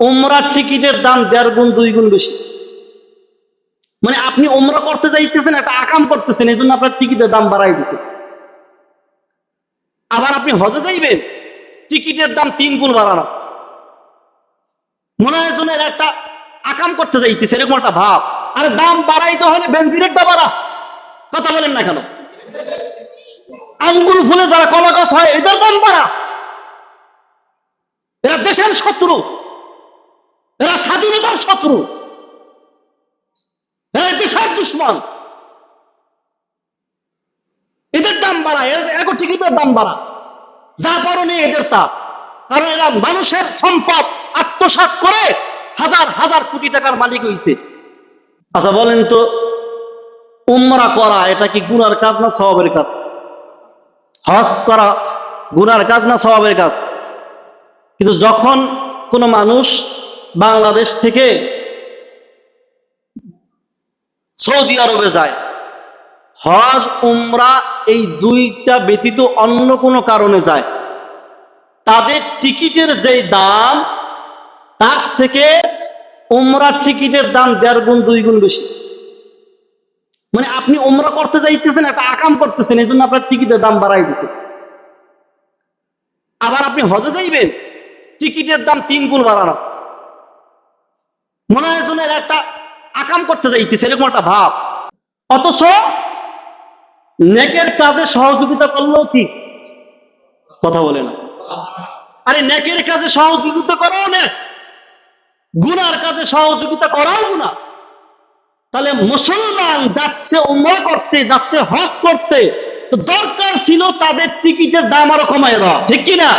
ওমরার টিকিটের দাম দেড় গুণ, দুই গুণ বেশি। মানে আপনি ওমরা করতে যাইতেছেন, একটা আকাম করতেছেন এই জন্য আপনার টিকিটের দাম বাড়াই দিচ্ছে আবার আপনি হজে যাইবেন, টিকিটের দাম তিন গুণ বাড়ানো। মনে হয় যেন এর একটা আকাম করতে যাইতেছে, এরকম একটা ভাব। আরে দাম বাড়াইতে হলে বেঞ্জিনের দাম বাড়া। কথা বলেন না কেন? আঙ্গুর ফুলে যারা কলা গাছ হয়, এদের দাম বাড়া। এরা দেশের শত্রু। এরা স্বাধীনতার শত্রু। এরা দেশের দুশ্মন। এদের দাম বাড়া এগো টিকিটের দাম বাড়া যা পারো নেই এদের তা কারণ এরা মানুষের সম্পদ আত্মসাৎ করে হাজার হাজার কোটি টাকার মালিক হইছে। আচ্ছা বলেন তো, উমরা করা এটা কি গুনার কাজ না স্বভাবের কাজ? হজ করা গুনার কাজ না স্বভাবের কাজ? কিন্তু যখন কোনো মানুষ বাংলাদেশ থেকে সৌদি আরবে যায়। হজ, উমরা এই দুইটা ব্যতীত অন্য কোনো কারণে যায়। তাদের টিকিটের যে দাম, তার থেকে উমরার টিকিটের দাম দেড় গুণ, দুই গুণ বেশি। মানে আপনি উমরা করতে যাইতেছেন, একটা আকাম করতেছেন এই জন্য আপনার টিকিটের দাম বাড়াই দিচ্ছে আবার আপনি হজে যাইবেন, টিকিটের দাম তিন গুণ বাড়ানো। মনে হয় যেন এর একটা আকাম করতে যাইতেছে, এরকম একটা ভাব। অথচ নেকের কাজে সহযোগিতা করলেও কি? কথা বলে না। আরে নেকের কাজে সহযোগিতা করাও না গুনার কাজে সহযোগিতা করাও গুণা তাহলে মুসলমান যাচ্ছে উমরা করতে, যাচ্ছে হজ করতে, তো দরকার ছিল তাদের টিকিটের দাম আরও কমায় দেওয়া, ঠিক কিনা?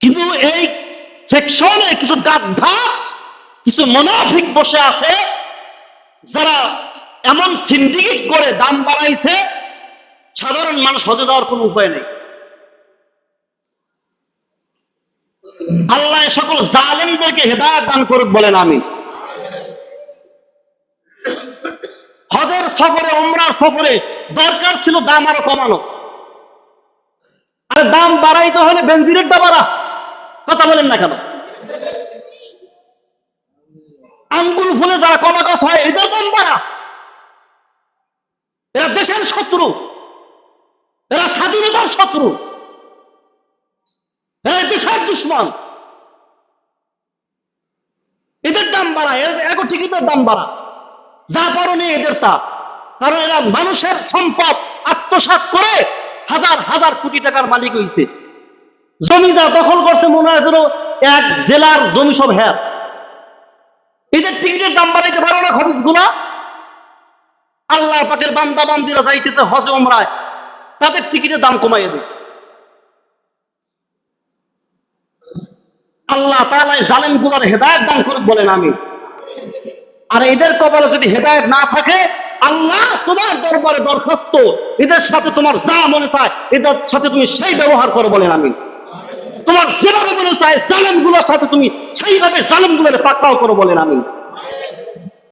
কিন্তু এই সেকশনে কিছু গাদ্ধা কিছু মোনাফিক বসে আছে, যারা এমন সিন্ডিকেট করে দাম বাড়াইছে, সাধারণ মানুষ হজে যাওয়ার কোনো উপায় নেই। আল্লাহ সকল জালেমদেরকে হেদায়ত দান করুক বলেন আমি হজের সফরে, উমরার সফরে দরকার ছিল দাম আরও কমানো। আরে দাম বাড়াইতে হলে বেঞ্জিনের দাম বাড়া। কথা বলেন না কেন? আঙ্গুর ফুলে যারা গাছ হয়, এদের দাম বাড়া এরা দেশের শত্রু। এরা স্বাধীনতার শত্রু। এরা দেশের দুশ্মন। এদের দাম বাড়া এগো টিকিটের দাম বাড়া। যা পারো নেই এদের তা। কারণ এরা মানুষের সম্পদ, আত্মসাৎ করে হাজার হাজার কোটি টাকার মালিক হইছে। জমি যা দখল করছে, মনে হয় যেন এক জেলার জমি সব হ্যাঁ। এদের টিকিটের দাম বাড়াইতে পারো না খবিসগুলা আল্লাহ পাকের বান্দা বান্দিরা যাইতেছে হজে ওমরায় তাদের টিকিটের দাম কমাইয়ে দেয় আল্লাহ তাআলা জালেমগুলার হেদায়ত দান করুক বলেন আমি আর এদের কপালে যদি হেদায়ত না থাকে, আল্লাহ তোমার দরবারে দরখাস্ত, এদের সাথে তোমার যা মনে চায়, এদের সাথে তুমি সেই ব্যবহার করো বলেন আমি তোমার যেভাবে মনে চায় জালেমগুলোর সাথে তুমি সেইভাবে জালেমগুলোর পাকড়াও করো বলেন আমি।